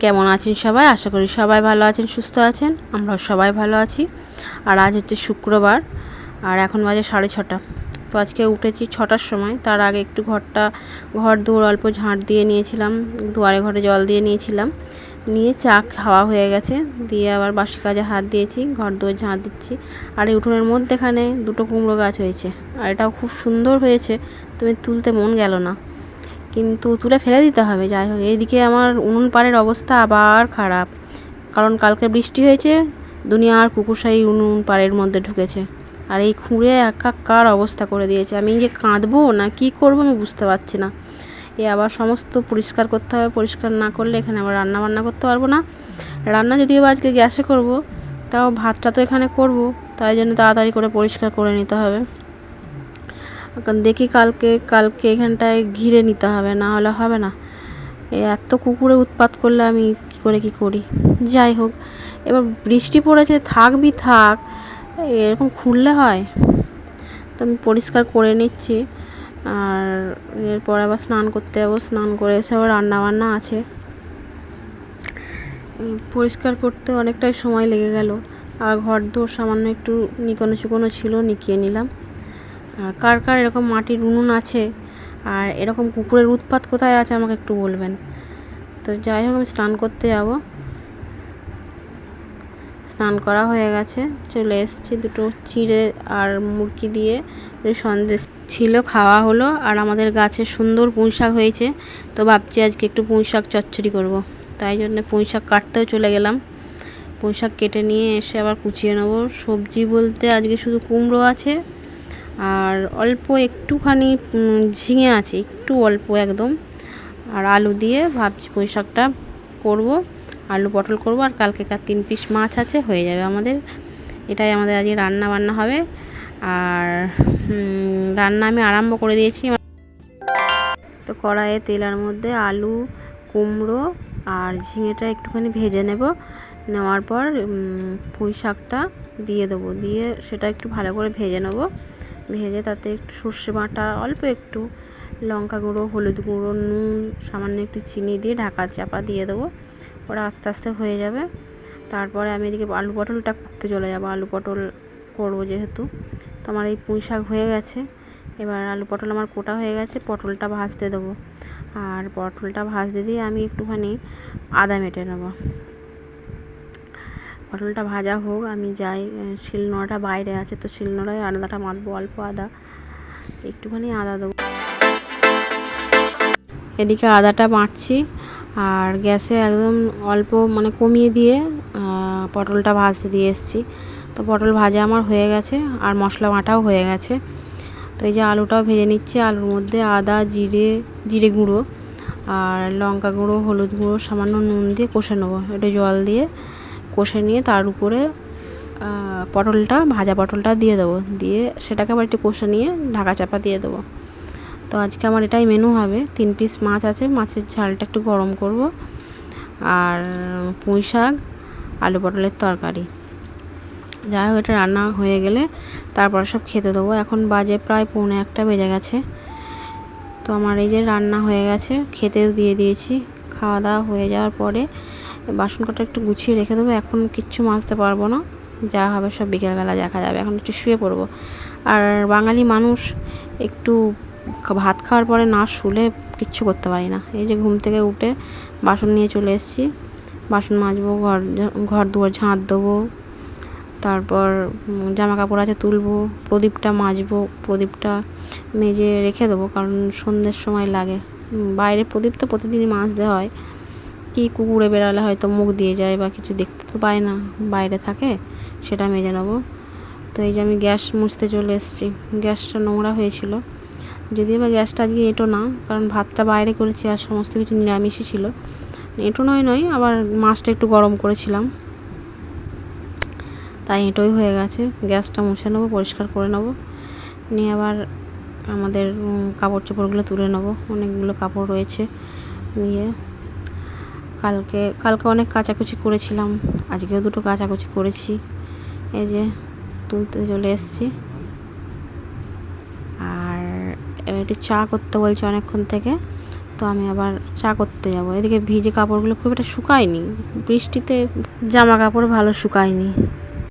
কেমন আছেন সবাই? আশা করি সবাই ভালো আছেন, সুস্থ আছেন। আমরাও সবাই ভালো আছি। আর আজ হচ্ছে শুক্রবার, আর এখন বাজে সাড়ে ছটা। তো আজকে উঠেছি ছটার সময়। তার আগে একটু ঘরটা, ঘর দৌড় অল্প ঝাঁট দিয়ে নিয়েছিলাম। দুয়ারে ঘরে জল দিয়ে নিয়েছিলাম। নিয়ে চা খাওয়া হয়ে গেছে। দিয়ে আবার বাসি কাজে হাত দিয়েছি, ঘর দুয়ার ঝাঁট দিচ্ছি। আর এই উঠোনের মধ্যেখানে দুটো কুমড়ো গাছ হয়েছে। আর এটাও খুব সুন্দর হয়েছে। তুমি তুলতে মন গেল না। কিন্তু তুলে ফেলে দিতে হবে। যাই হোক, এইদিকে আমার উনুন পাড়ের অবস্থা আবার খারাপ। কারণ কালকে বৃষ্টি হয়েছে দুনিয়ার কুকুরশাহী উনুন পাড়ের মধ্যে ঢুকেছে। আর এই খুঁড়ে একাকার অবস্থা করে দিয়েছে। আমি যে কাঁদবো না, কি করব আমি বুঝতে পারছি না। এ আবার সমস্ত পরিষ্কার করতে হবে, পরিষ্কার না করলে এখানে আবার রান্না বান্না করতে পারব না। রান্না যদিও আজকে গ্যাসে করব, তাও ভাতটা তো এখানে করব, তাই জন্য তাড়াতাড়ি করে পরিষ্কার করে নিতে হবে। দেখি কালকে কালকে এখানটায় ঘিরে নিতে হবে, না হলে হবে না। এত কুকুরে উৎপাত করলে আমি কী করে কি করি? যাই হোক, এবার বৃষ্টি পড়েছে থাকবি থাক, এরকম খুললে হয়। তো আমি পরিষ্কার করে নিচ্ছি, আর এরপর আবার স্নান করতে যাব। স্নান করে এসে আবার রান্না বান্না আছে পরিষ্কার করতে অনেকটাই সময় লেগে গেল। আর ঘর দোর সামান্য একটু নিকোনো চুকোনো ছিল, নিকিয়ে নিলাম। আর কার কার এরকম মাটির উনুন আছে আর এরকম কুকুরের উৎপাত কোথায় আছে আমাকে একটু বলবেন? তো যাই হোক, আমি স্নান করতে যাব। স্নান করা হয়ে গেছে। চলে এসেছি দুটো চিড়ে আর মুরগি দিয়ে। সন্দেশ ছিল, খাওয়া হলো। আর আমাদের গাছে সুন্দর পুঁই শাক হয়েছে। তো ভাবছি আজকে একটু পুঁই শাক চচ্চড়ি করব। তাই জন্য পুঁই শাক কাটতেও চলে গেলাম। পুঁই শাক কেটে নিয়ে এসে আবার কুচিয়ে নেব। সবজি বলতে আজকে শুধু কুমড়ো আছে। আর অল্প একটুখানি ঝিঙে আছে, একটু অল্প একদম। আর আলু দিয়ে ভাবছি পুঁই শাকটা করব, আলু পটল করব, আর কালকে কার তিন পিস মাছ আছে, হয়ে যাবে আমাদের। এটাই আমাদের আজকে রান্না বান্না হবে। আর রান্না আমি আরম্ভ করে দিয়েছি। তো কড়াইয়ে তেলের মধ্যে আলু, কুমড়ো আর ঝিঙেটা একটুখানি ভেজে নেব। নেওয়ার পর পুঁই শাকটা দিয়ে দেবো। দিয়ে সেটা একটু ভালো করে ভেজে নেব। ভেজে তাতে একটু সর্ষে বাটা, অল্প একটু লঙ্কা গুঁড়ো, হলুদ গুঁড়ো, নুন, সামান্য একটু চিনি দিয়ে ঢাকা চাপা দিয়ে দেবো। ওরা আস্তে আস্তে হয়ে যাবে। তারপরে আমি এদিকে আলু পটলটা করতে চলে যাব। আলু পটল করব যেহেতু। তো আমার এই পুঁই শাক হয়ে গেছে। এবার আলু পটল আমার কোটা হয়ে গেছে। পটলটা ভাজতে দেবো। আর পটলটা ভাজতে দিয়ে আমি একটুখানি আদা মেটে নেব। পটলটা ভাজা হোক, আমি যাই শিলনোড়াটা বাইরে আছে, তো শিলনোড়ায় আদাটা মাখবো অল্প আদা। একটুখানি আদা দেবো। এদিকে আদাটা বাঁটছি আর গ্যাসে একদম অল্প মানে কমিয়ে দিয়ে পটলটা ভাজতে দিয়ে এসেছি। তো পটল ভাজা আমার হয়ে গেছে, আর মশলা বাটাও হয়ে গেছে। তো এই যে আলুটাও ভেজে নিচ্ছি, আলুর মধ্যে আদা, জিরে জিরে গুঁড়ো, আর লঙ্কা গুঁড়ো, হলুদ গুঁড়ো, সামান্য নুন দিয়ে কষে নেব। একটু জল দিয়ে কষে নিয়ে তার উপরে পটলটা, ভাজা পটলটা দিয়ে দেবো। দিয়ে সেটাকে আবার একটু কষে নিয়ে ঢাকা চাপা দিয়ে দেবো। তো আজকে আমার এটাই মেনু হবে। তিন পিস মাছ আছে, মাছের ঝালটা একটু গরম করব। আর পুঁই শাক, আলু পটলের তরকারি। যাই হোক, এটা রান্না হয়ে গেলে তারপর সব খেতে দেবো। এখন বাজে প্রায় পৌনে একটা, বেজে গেছে। তো আমার এই যে রান্না হয়ে গেছে, খেতেও দিয়ে দিয়েছি। খাওয়া দাওয়া হয়ে যাওয়ার পরে বাসন কটা একটু গুছিয়ে রেখে দেবো। এখন কিচ্ছু মাজতে পারব না। যা হবে সব বিকেলবেলা দেখা যাবে। এখন একটু শুয়ে পড়ব। আর বাঙালি মানুষ একটু ভাত খাওয়ার পরে না শুলে কিচ্ছু করতে পারি না। এই যে ঘুম থেকে উঠে বাসন নিয়ে চলে এসেছি। বাসন মাজবো, ঘর ঘর দুয়ার ঝাঁট দেবো। তারপর জামা কাপড় আছে তুলবো, প্রদীপটা মাজবো, প্রদীপটা মেজে রেখে দেবো কারণ সন্ধ্যের সময় লাগে। বাইরে প্রদীপ তো প্রতিদিনই মাজতে হয়। কি কুকুরে বেড়ালে হয়তো মুখ দিয়ে যায় বা কিছু দেখতে তো পায় না, বাইরে থাকে, সেটা মেজে নেব। তো এই যে আমি গ্যাস মুছতে চলে এসেছি। গ্যাসটা নোংরা হয়েছিল। যদিও বা গ্যাসটা আজকে এঁটো না, কারণ ভাতটা বাইরে করেছি আর সমস্ত কিছু নিরামিষই ছিল। এঁটো নয় নয়, আবার মাছটা একটু গরম করেছিলাম। তাই এঁটোই হয়ে গেছে। গ্যাসটা মুছে নেব, পরিষ্কার করে নেব। নিয়ে আবার আমাদের কাপড় চোপড়গুলো তুলে নেব। অনেকগুলো কাপড় রয়েছে। নিয়ে কালকে কালকে অনেক কাচাকুচি করেছিলাম। আজকেও দুটো কাচাকুচি করেছি। এই যে তুলতে চলে এসেছি। আর একটু চা করতে বলছে অনেকক্ষণ থেকে। তো আমি আবার চা করতে যাব। এদিকে ভিজে কাপড়গুলো খুব একটা শুকায়নি। বৃষ্টিতে জামা কাপড় ভালো শুকায়নি।